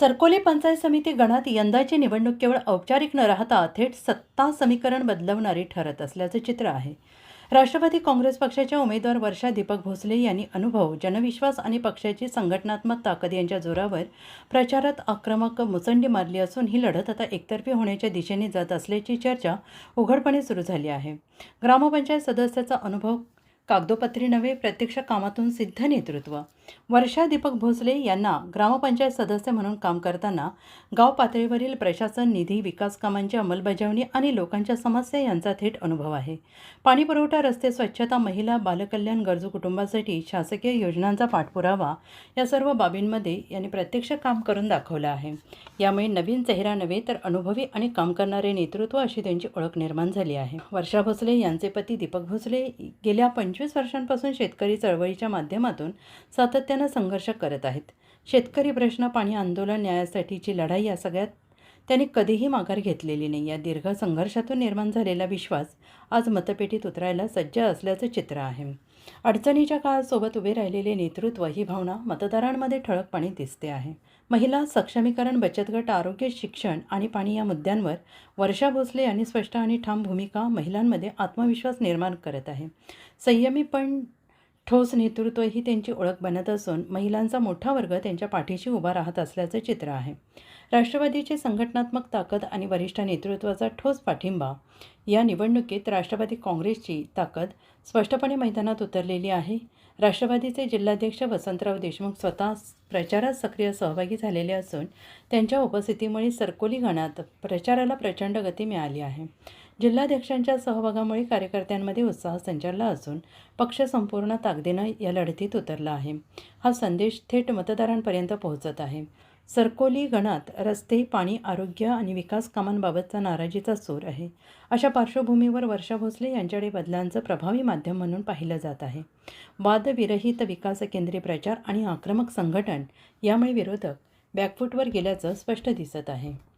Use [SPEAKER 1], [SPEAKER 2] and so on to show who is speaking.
[SPEAKER 1] सरकोली पंचायत समिती गणात यंदाची निवडणूक केवळ औपचारिक न राहता थेट सत्ता समीकरण बदलवणारी ठरत असल्याचे चित्र आहे. राष्ट्रवादी काँग्रेस पक्षाच्या उमेदवार वर्षा दीपक भोसले यांनी अनुभव जनविश्वास आणि पक्षाची संघटनात्मक ताकद यांच्या जोरावर प्रचारात आक्रमक मुसंडी मारली असून ही लढत आता एकतर्फी होण्याच्या दिशेने जात असल्याची चर्चा उघडपणे सुरू झाली आहे. ग्रामपंचायत सदस्याचा अनुभव कागदोपत्री नव्हे प्रत्यक्ष कामातून सिद्ध नेतृत्व वर्षा दीपक भोसले यांना ग्रामपंचायत सदस्य म्हणून काम करताना गाव पातळीवरील प्रशासन निधी विकास कामांची अंमलबजावणी आणि लोकांच्या समस्या यांचा थेट अनुभव आहे. पाणीपुरवठा रस्ते स्वच्छता महिला बालकल्याण गरजू कुटुंबासाठी शासकीय योजनांचा पाठपुरावा या सर्व बाबींमध्ये यांनी प्रत्यक्ष काम करून दाखवलं आहे. यामुळे नवीन चेहरा नव्हे तर अनुभवी आणि काम करणारे नेतृत्व अशी त्यांची ओळख निर्माण झाली आहे. वर्षा भोसले यांचे पती दीपक भोसले गेल्या पंचवीस वर्षांपासून शेतकरी चळवळीच्या माध्यमातून सातत्यानं संघर्ष करत आहेत. शेतकरी प्रश्न पाणी आंदोलन न्यायासाठीची लढाई या सगळ्यात त्यांनी कधीही माघार घेतलेली नाही. या दीर्घ संघर्षातून निर्माण झालेला विश्वास आज मतपेटीत उतरायला सज्ज असल्याचं चित्र आहे. अडचणीच्या काळासोबत उभे राहिलेले नेतृत्व ही भावना मतदारांमध्ये ठळकपणे दिसते आहे. महिला सक्षमीकरण बचत गट आरोग्य शिक्षण आणि पाणी या मुद्द्यांवर वर्षा भोसले यांनी स्पष्ट आणि ठाम भूमिका महिलांमध्ये आत्मविश्वास निर्माण करत आहे. संयमी पण ठोस नेतृत्व ही त्यांची ओळख बनत असून महिलांचा मोठा वर्ग त्यांच्या पाठीशी उभा राहत असल्याचं चित्र आहे. राष्ट्रवादीची संघटनात्मक ताकद आणि वरिष्ठ नेतृत्वाचा ठोस पाठिंबा या निवडणुकीत राष्ट्रवादी काँग्रेसची ताकद स्पष्टपणे मैदानात उतरलेली आहे. राष्ट्रवादीचे जिल्हाध्यक्ष वसंतराव देशमुख स्वतः प्रचारात सक्रिय सहभागी झालेले असून त्यांच्या उपस्थितीमुळे सरकोली गणात प्रचाराला प्रचंड गती मिळाली आहे. जिल्हाध्यक्षांच्या सहभागामुळे कार्यकर्त्यांमध्ये उत्साह संचारला असून पक्ष संपूर्ण ताकदीनं या लढतीत उतरला आहे. हा संदेश थेट मतदारांपर्यंत पोहोचत आहे. सरकोली गणात रस्ते पाणी आरोग्य आणि विकास कामांबाबतचा नाराजीचा सूर आहे. अशा पार्श्वभूमीवर वर्षा भोसले यांच्याकडे बदलांचं प्रभावी माध्यम म्हणून पाहिलं जात आहे. वादविरहित विकास केंद्रीय प्रचार आणि आक्रमक संघटन यामुळे विरोधक बॅकफूटवर गेल्याचं स्पष्ट दिसत आहे.